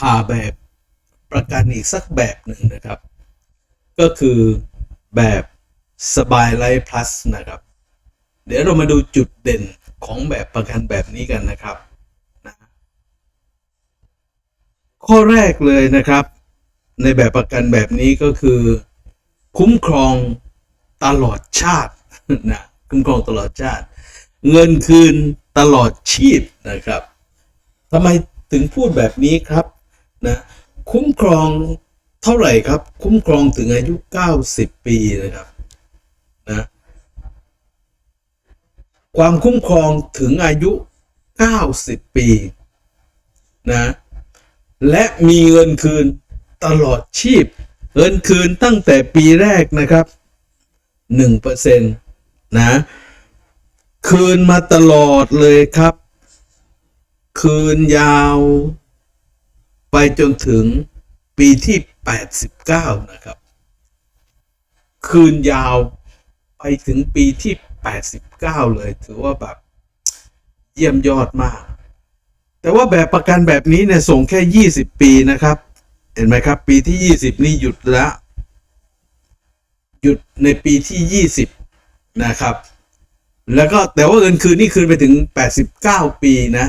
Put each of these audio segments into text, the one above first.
หาแบบประกันอีกสักแบบหนึ่งนะครับ ก็คือแบบสบายไลฟ์พลัสนะครับ เดี๋ยวเรามาดูจุดเด่นของแบบประกันแบบนี้กันนะครับนะข้อแรกเลยนะครับ ในแบบประกันแบบนี้ก็คือ คุ้มครองตลอดชาตินะคุ้มครองตลอดชาติ เงินคืนตลอดชีพนะครับทำไมถึงพูดแบบนี้ครับ นะคุ้มครองเท่าไหร่ครับ คุ้มครองถึงอายุ 90 ปีนะครับนะความคุ้มครองถึงอายุ 90 ปีนะและมีเงินคืนตลอดชีพ เงินคืนตั้งแต่ปีแรกนะครับ1%นะคืนมาตลอดเลยครับ คืนยาว ไปจนถึงปีที่ 89 นะครับ คืนยาวไปถึงปีที่ 89 เลย ถือว่าแบบเยี่ยมยอดมาก แต่ว่าแบบประกันแบบนี้เนี่ยส่งแค่ 20 ปีนะครับ เห็นไหมครับ ปีที่ 20 นี่หยุดแล้วหยุดในปีที่ 20 นะครับ แล้วก็แต่ว่าเงินคืนนี่คืนไปถึง 89 ปีนะ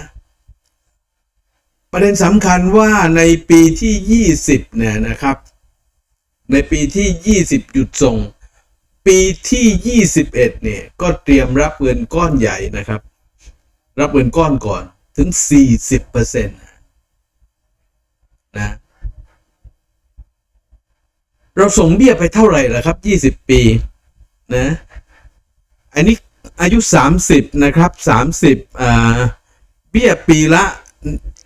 ประเด็นสำคัญว่าในปีที่ 20เนี่ยนะครับ ในปีที่ 20 หยุดส่ง ปีที่ 21เนี่ยก็เตรียมรับเงินก้อนใหญ่นะครับ รับเงินก้อนก่อนถึง 40%นะเราส่งเบี้ยไปเท่าไหร่ล่ะครับ 20 ปีนะอันนี้อายุ 30 นะครับ 30อ่าเบี้ยปีละ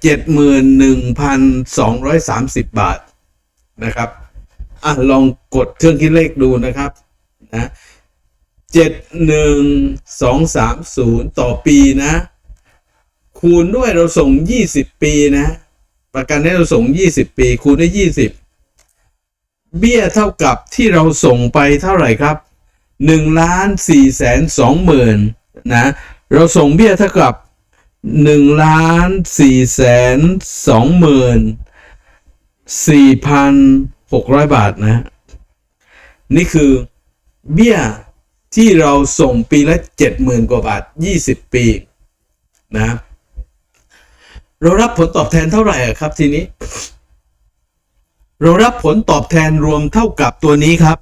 71,230บาทนะครับ อะ ลองกดเครื่องคิดเลขดูนะครับ นะ71230ต่อปีนะ คูณด้วยเราส่ง20ปีนะ ประกันให้เราส่ง20ปี คูณด้วย20เบี้ยเท่ากับที่เราส่งไปเท่าไหร่ครับหนึ่งล้านสี่แสนสองหมื่นนะ เราส่งเบี้ยเท่ากับ หนึ่งล้านสี่แสนสองหมื่นสี่พันหกร้อยบาทนะ นี่คือเบี้ยที่เราส่งปีละเจ็ดหมื่นกว่าบาทยี่สิบปีนะ เรารับผลตอบแทนเท่าไหร่ครับทีนี้ เรารับผลตอบแทนรวมเท่ากับตัวนี้ครับ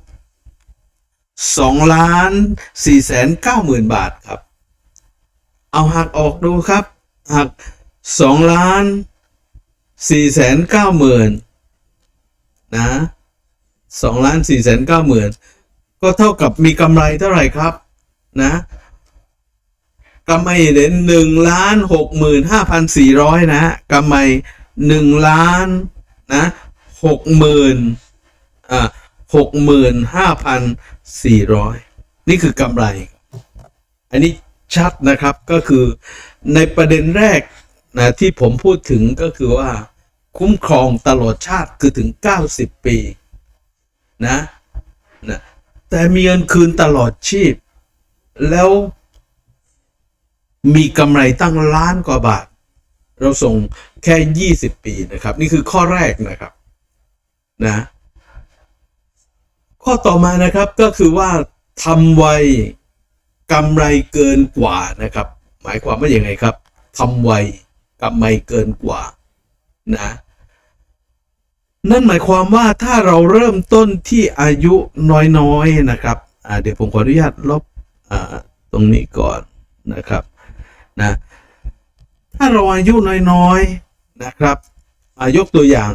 สองล้านสี่แสนเก้าหมื่นบาทครับ เอาหักออกดูครับ หักสองล้านสี่แสนเก้าหมื่นนะสองล้านสี่แสนเก้าหมื่นก็เท่ากับมีกำไรเท่าไหร่ครับนะกำไรเด่นหนึ่งล้านหกหมื่นห้าพันสี่ร้อยนะกำไรหนึ่งล้านนะหกหมื่นอ่าหกหมื่นห้าพันสี่ร้อยนี่คือกำไร อันนี้ ชัดนะครับก็คือในประเด็นแรกนะที่ผมพูดถึงก็คือว่า คุ้มครองตลอดชาติคือถึง 90 ปีนะนะแต่มีเงินคืนตลอดชีพ แล้วมีกำไรตั้งล้านกว่าบาท เราส่งแค่ 20 ปีนะครับ นี่คือข้อแรกนะครับนะข้อต่อมานะครับก็คือว่าทำไว กำไรเกินกว่านะครับ หมายความว่าอย่างไงครับทำไวกำไรเกินกว่านะนั่นหมายความว่าถ้าเราเริ่มต้นที่อายุน้อยๆนะครับเดี๋ยวผมขออนุญาตลบตรงนี้ก่อนนะครับนะถ้าเราอายุน้อยๆนะครับยกตัวอย่าง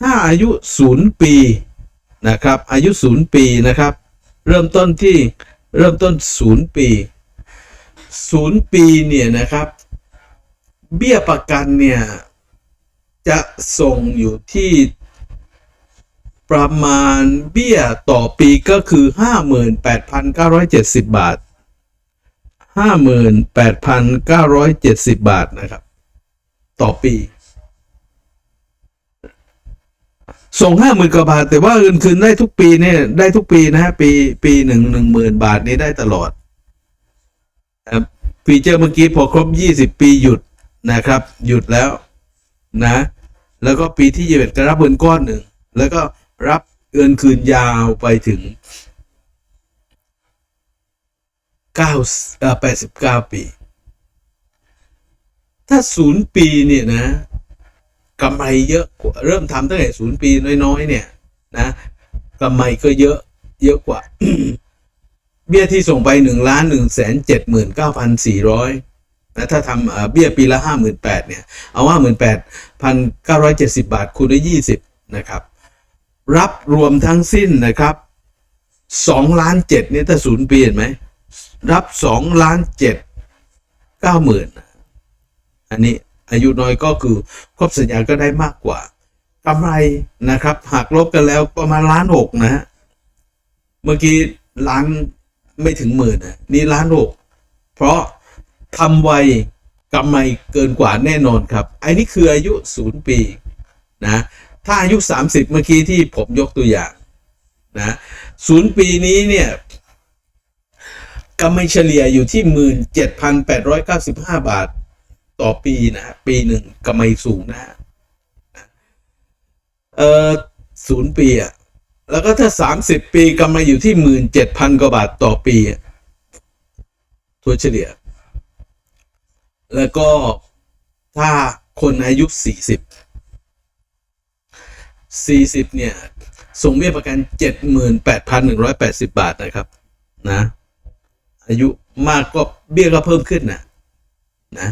ถ้าอายุศูนย์ปีนะครับอายุศูนย์ปีนะครับ เริ่มต้นที่ เริ่มต้นศูนย์ปีศูนย์ปีเนี่ยนะครับ เบี้ยประกันเนี่ย จะส่งอยู่ที่ประมาณเบี้ยต่อปีก็คือ 58,970 บาท 58,970 บาทนะครับ ต่อปี ส่งห้าหมื่นกว่าบาท แต่ว่าเงินคืนได้ทุกปีเนี่ยได้ทุกปีนะฮะปีปีหนึ่งหนึ่งหมื่นบาทนี้ได้ตลอดฟีเจอร์เมื่อกี้พอครบยี่สิบปีหยุดนะครับ หยุดแล้วนะ แล้วก็ปีที่21ก็รับเงินก้อนหนึ่งแล้วก็รับเงินคืนยาวไปถึง9เอ่อ89ปี ถ้าศูนย์ปีเนี่ยนะ กำไรเยอะเริ่มทำตั้งแต่ศูนย์ปีน้อยๆ เนี่ยนะกำไรก็เยอะเยอะกว่า เบี้ยที่ส่งไปหนึ่งล้านหนึ่งแสนเจ็ดหมื่นเก้าพันสี่ร้อยนะถ้าทำเบี้ยปีละห้าหมื่นแปดเนี่ย เอาห้าหมื่นแปดพันเก้าร้อยเจ็ดสิบาทคูณด้วยยี่สิบนะครับ รับรวมทั้งสิ้นนะครับสองล้านเจ็ดเนี่ยถ้าศูนย์ปีเห็นไหม รับสองล้านเจ็ดเก้าหมื่นอันนี้ อายุน้อยก็คือครบสัญญาก็ได้มากกว่ากำไรนะครับหากลบกันแล้วประมาณล้านหกนะฮะเมื่อกี้ล้านไม่ถึงหมื่นนะนี่ล้านหกเพราะทำไวกำไรเกินกว่าแน่นอนครับไอ้นี่คืออายุศูนย์ปีนะถ้าอายุ 30 เมื่อกี้ที่ผมยกตัวอย่างนะศูนย์ปีนี้เนี่ยกำไรเฉลี่ยอยู่ที่หมื่นเจ็ดพันแปดร้อยเก้าสิบห้าบาท ต่อปีนะปีหนึ่งกำไรสูงนะฮะเออศูนย์ปีอะแล้วก็ถ้าสามสิบปีกำไรอยู่ที่หมื่นเจ็ดพันกว่าบาทต่อปีอะทัวเฉลี่ย แล้วก็ถ้าคนอายุสี่สิบสี่สิบเนี่ยส่งเบี้ยประกันเจ็ดหมื่นแปดพันหนึ่งร้อยแปดสิบาทนะครับ นะ อายุมากก็เบี้ยก็เพิ่มขึ้นนะนะ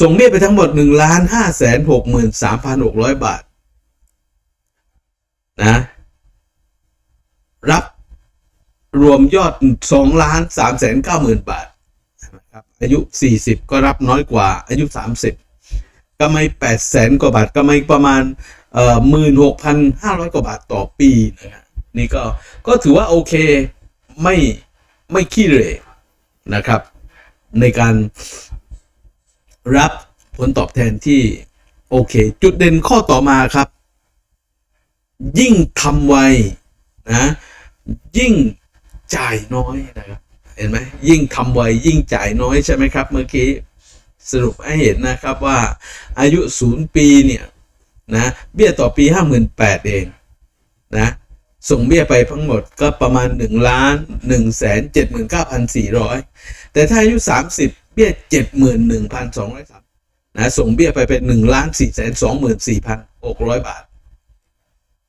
ส่งเบี้ยไปทั้งหมดหนึ่งล้านห้าแสนหกหมื่นสามพันหกร้อยบาท นะ รับรวมยอดสองล้านสามแสนเก้าหมื่นบาทนะครับอายุสี่สิบก็รับน้อยกว่าอายุสามสิบกำไรแปดแสนกว่าบาทกำไรประมาณเอ่อหมื่นหกพันห้าร้อยกว่าบาทต่อปีนะครับนี่ก็ก็ถือว่าโอเคไม่ไม่ขี้เหร่นะครับ ในการ รับผลตอบแทนที่โอเค จุดเด่นข้อต่อมาครับ ยิ่งทำไวนะยิ่งจ่ายน้อยนะครับเห็นไหมยิ่งทำไวยิ่งจ่ายน้อยใช่ไหมครับ เมื่อกี้สรุปให้เห็นนะครับว่าอายุศูนย์ปีเนี่ยนะเบี้ยต่อปีห้าหมื่นแปดเองนะส่งเบี้ยไปทั้งหมดก็ประมาณหนึ่งล้านหนึ่งแสนเจ็ดหมื่นเก้าพันสี่ร้อยแต่ถ้าอายุสามสิบ เบี้ยเจ็ดหมื่นหนึ่งพันสองร้อยสามนะส่งเบี้ยไปเป็นหนึ่งล้านสี่แสนสองหมื่นสี่พันหกร้อยบาท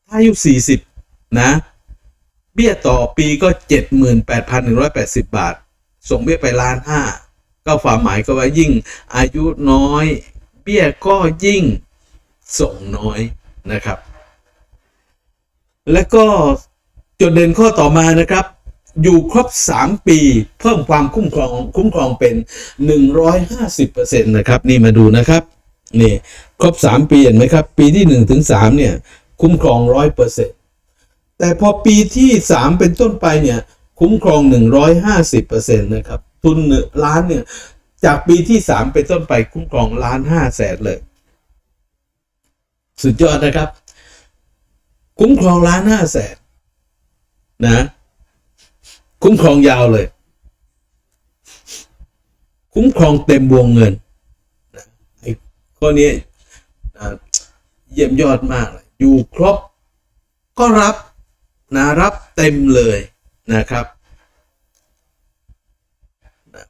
ถ้าอายุสี่สิบนะ เบี้ยต่อปีก็เจ็ดหมื่นแปดพันหนึ่งร้อยแปดสิบบาท ส่งเบี้ยไปล้านห้าก็ความหมายก็ว่ายิ่งอายุน้อย เบี้ยก็ยิ่งส่งน้อยนะครับ และก็จุดเด่นข้อต่อมานะครับ อยู่ครบ 3 ปี เพิ่มความคุ้มครองคุ้มครองเป็น 150%นะครับ นี่มาดูนะครับนี่ครบ 3 ปีเห็นไหมครับ ปีที่ 1 ถึง 3 เนี่ย คุ้มครอง 100%แต่พอปีที่ 3 เป็นต้นไปเนี่ย คุ้มครอง 150%นะครับ ทุนล้านเนี่ย จากปีที่ 3 เป็นต้นไปคุ้มครองล้านห้าแสนเลย สุดยอดนะครับ คุ้มครองล้านห้าแสนนะ คุ้มครองยาวเลย คุ้มครองเต็มวงเงินไอ้ข้อนี้เยี่ยมยอดมากเลยอยู่ครบก็รับนะรับเต็มเลยนะครับ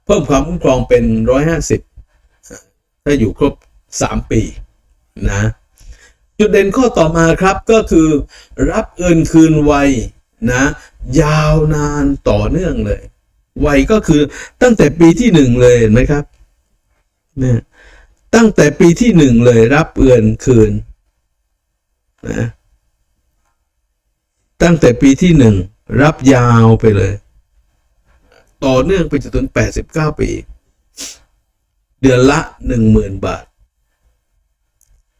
เพิ่มความคุ้มครองเป็นร้อยห้าสิบถ้าอยู่ครบสามปีนะจุดเด่นข้อต่อมาครับก็คือรับเงินคืนไว นะ ยาวนานต่อเนื่องเลยไวก็คือตั้งแต่ปีที่หนึ่งเลยเห็นไหมครับเนี่ยตั้งแต่ปีที่หนึ่งเลยรับเงินคืนนะตั้งแต่ปีที่หนึ่งรับยาวไปเลย ต่อเนื่องไปจนถึงแปดสิบเก้าปี เดือนละหนึ่งหมื่นบาท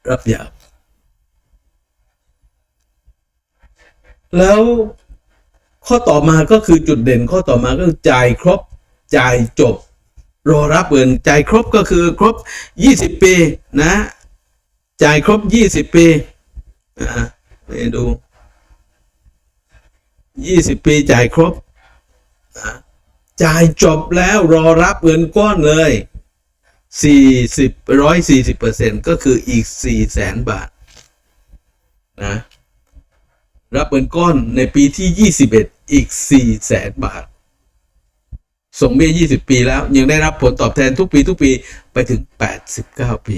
รับยาวแล้ว ข้อต่อมาก็คือจุดเด่นข้อต่อมาก็คือจ่ายครบจ่ายจบ รอรับเงินจ่ายครบก็คือครบ 20 ปีนะ จ่ายครบ 20 ปีอ่าไปดู 20 ปีจ่ายครบนะจ่ายจบแล้วรอรับเงินก้อนเลย 40ร้อยสี่สิบเปอร์เซ็นก็คืออีกสี่แสนบาทนะรับเงินก้อนในปีที่ยี่สิบเอีกสี่แสนบาท ส่งเบี้ยยี่สิบปีแล้ว ยังได้รับผลตอบแทนทุกปีทุกปีไปถึงแปดสิบเก้าปี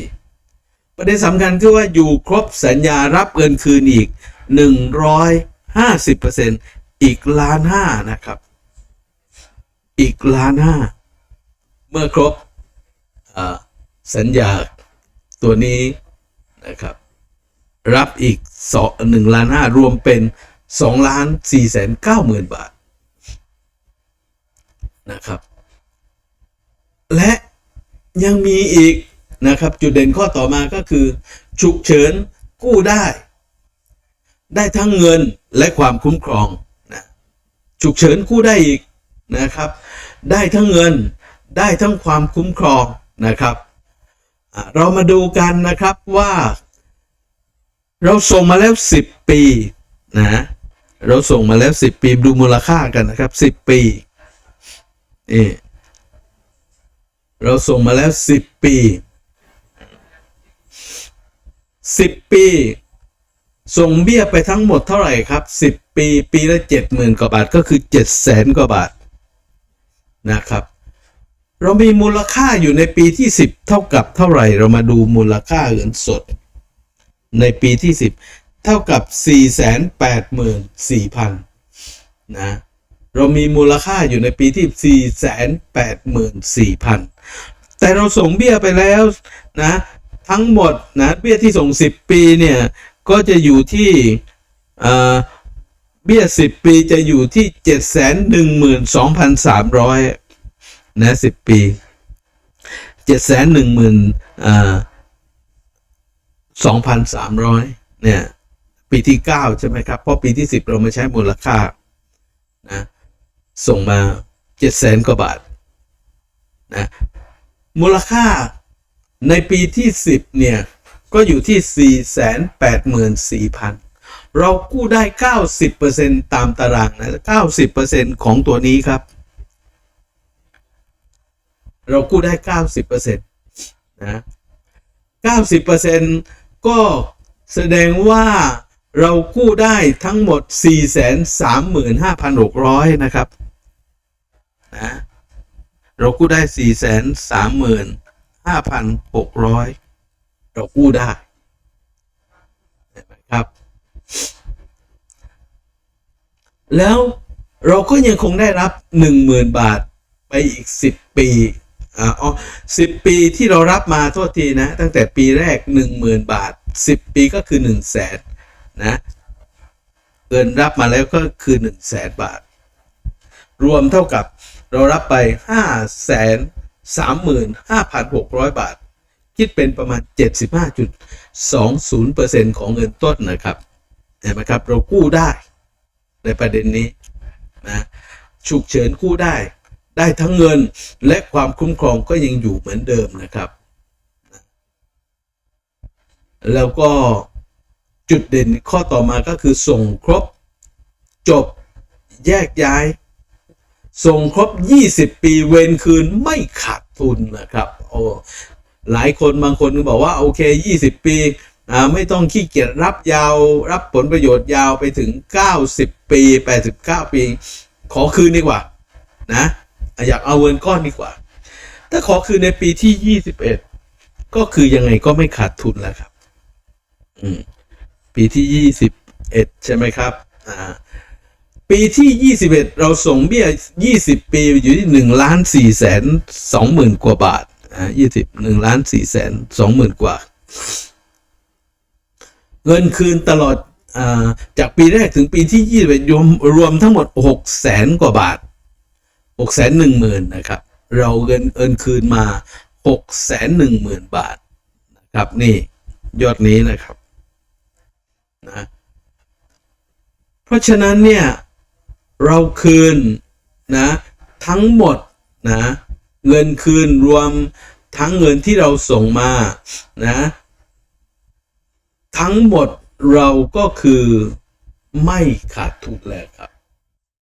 ประเด็นสำคัญคือว่าอยู่ครบสัญญารับเงินคืนอีกหนึ่งร้อยห้าสิบเปอร์เซ็นอีกล้านห้านะครับ อีกล้านห้า เมื่อครบสัญญาตัวนี้นะครับ รับอีกสองหนึ่งล้านห้ารวมเป็น สองล้านสี่แสนเก้าหมื่นบาทนะครับ และยังมีอีกนะครับ จุดเด่นข้อต่อมาก็คือ ฉุกเฉินกู้ได้ ได้ทั้งเงินและความคุ้มครองนะฉุกเฉินกู้ได้อีกนะครับ ได้ทั้งเงินได้ทั้งความคุ้มครองนะครับ เรามาดูกันนะครับว่า เราส่งมาแล้ว 10 ปีนะ เราส่งมาแล้ว10ปีดูมูลค่ากันนะครับ10ปีนี่เราส่งมาแล้ว10ปี10ปี ส่งเบี้ยไปทั้งหมดเท่าไหร่ครับ10ปี ปีละ70,000กว่าบาทก็คือ700,000กว่าบาทนะครับ เรามีมูลค่าอยู่ในปีที่10เท่ากับเท่าไหร่ เรามาดูมูลค่าเงินสด ในปีที่10 เท่ากับ 484,000 นะ เรามีมูลค่าอยู่ในปีที่ 484,000 แต่เราส่งเบี้ยไปแล้วนะ ทั้งหมดนะเบี้ยที่ส่ง 10 ปีเนี่ย ก็จะอยู่ที่เบี้ย 10 ปีจะอยู่ที่ 712,300 นะ 10 ปี 710,000อ่า2,300 เนี่ย ปีที่ 9 ใช่ไหมครับ เพราะปีที่ 10 เรามาใช้มูลค่านะส่งมา700,000กว่าบาทนะมูลค่าในปีที่ 10 เนี่ย ก็อยู่ที่ 484,000 เรากู้ได้ 90%ตามตารางนะ 90%ของตัวนี้ครับ เรากู้ได้ 90%นะ90%ก็แสดงว่า เรากู้ได้ทั้งหมด 435,600 นะครับนะเรากู้ได้ 435,600 เรากู้ได้เห็นไหมครับ แล้วเราก็ยังคงได้รับ 10,000 บาทไปอีก 10 ปีอ๋อสิบปีที่เรารับมาโทษทีนะ ตั้งแต่ปีแรก 10,000 บาท 10 ปีก็คือ 1 0 0 0 0แสน นะเงินรับมาแล้วก็คือ1 0 0 0 0แสนบาท รวมเท่ากับเรารับไป 5 3 5 6 0 0 บาท คิดเป็นประมาณ 75.20%ของเงินต้นนะครับเห็นไหมครับ เรากู้ได้ในประเด็นนี้นะฉุกเฉินกู้ได้ ได้ทั้งเงินและความคุ้มครองก็ยังอยู่เหมือนเดิมนะครับ แล้วก็ จุดเด่นข้อต่อมาก็คือส่งครบ จบแยกย้าย ส่งครบ 20 ปีเวนคืนไม่ขาดทุนนะครับโอ้หลายคนบางคนก็บอกว่าโอเค 20 ปีไม่ต้องขี้เกียจรับยาวรับผลประโยชน์ยาวไปถึง 90 ปี 89 ปี ขอคืนดีกว่านะอยากเอาเงินก้อนดีกว่า ถ้าขอคืนในปีที่ 21 ก็คือยังไงก็ไม่ขาดทุนแล้วครับ อืม ปีที่ 21 ใช่ไหมครับอ่าปีที่ 21 เราส่งเบี้ย 20 ปีอยู่ที่1ล้าน4แสน2หมื่นกว่าบาทอ่า20 1ล้าน4แสน2หมื่นกว่า เงินคืนตลอดอ่าจากปีแรกถึงปีที่ 21รวมรวมทั้งหมด6แสนกว่าบาท6แสน1หมื่นนะครับ เราเงินเอินคืนมา6แสน1หมื่นบาทนะครับนี่ยอดนี้นะครับ นะเพราะฉะนั้นเนี่ยเราคืนนะทั้งหมดนะเงินคืนรวมทั้งเงินที่เราส่งมานะทั้งหมดเราก็คือไม่ขาดทุนแล้วครับ